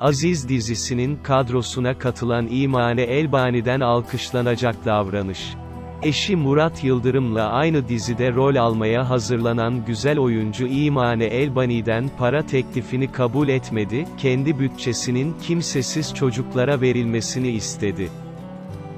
Aziz dizisinin kadrosuna katılan İmane Elbani'den alkışlanacak davranış. Eşi Murat Yıldırım'la aynı dizide rol almaya hazırlanan güzel oyuncu İmane Elbani'den para teklifini kabul etmedi, kendi bütçesinin kimsesiz çocuklara verilmesini istedi.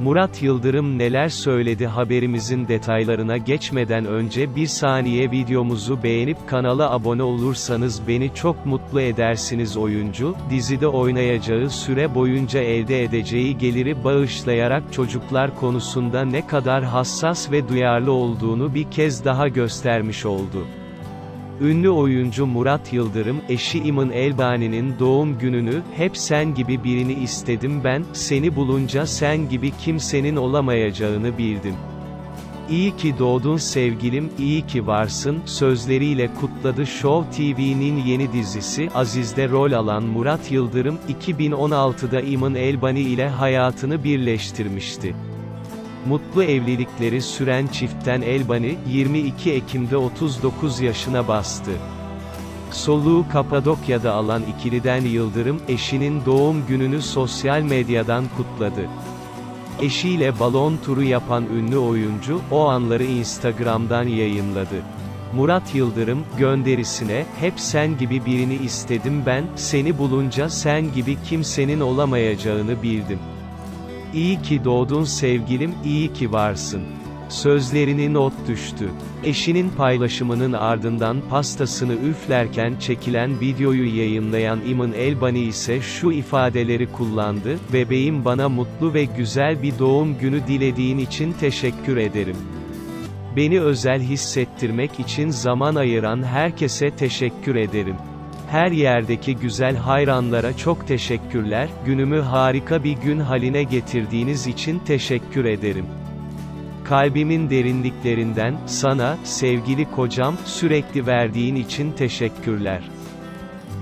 Murat Yıldırım neler söyledi haberimizin detaylarına geçmeden önce bir saniye videomuzu beğenip kanala abone olursanız beni çok mutlu edersiniz oyuncu, dizide oynayacağı süre boyunca elde edeceği geliri bağışlayarak çocuklar konusunda ne kadar hassas ve duyarlı olduğunu bir kez daha göstermiş oldu. Ünlü oyuncu Murat Yıldırım, eşi İmın Elbani'nin doğum gününü, hep sen gibi birini istedim ben, seni bulunca sen gibi kimsenin olamayacağını bildim. İyi ki doğdun sevgilim, iyi ki varsın, sözleriyle kutladı Show TV'nin yeni dizisi, Aziz'de rol alan Murat Yıldırım, 2016'da İmın Elbani ile hayatını birleştirmişti. Mutlu evlilikleri süren çiftten Elbani, 22 Ekim'de 39 yaşına bastı. Soluğu Kapadokya'da alan ikiliden Yıldırım, eşinin doğum gününü sosyal medyadan kutladı. Eşiyle balon turu yapan ünlü oyuncu, o anları Instagram'dan yayınladı. Murat Yıldırım, gönderisine, hep sen gibi birini istedim ben, seni bulunca sen gibi kimsenin olamayacağını bildim. İyi ki doğdun sevgilim, iyi ki varsın. Sözlerini not düştü. Eşinin paylaşımının ardından pastasını üflerken çekilen videoyu yayınlayan İmın Elbani ise şu ifadeleri kullandı, bebeğim bana mutlu ve güzel bir doğum günü dilediğin için teşekkür ederim. Beni özel hissettirmek için zaman ayıran herkese teşekkür ederim. Her yerdeki güzel hayranlara çok teşekkürler, günümü harika bir gün haline getirdiğiniz için teşekkür ederim. Kalbimin derinliklerinden, sana, sevgili kocam, sürekli verdiğin için teşekkürler.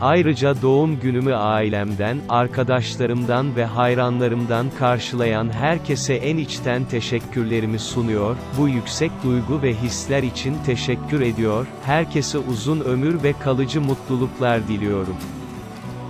Ayrıca doğum günümü ailemden, arkadaşlarımdan ve hayranlarımdan karşılayan herkese en içten teşekkürlerimi sunuyor, bu yüksek duygu ve hisler için teşekkür ediyor, herkese uzun ömür ve kalıcı mutluluklar diliyorum.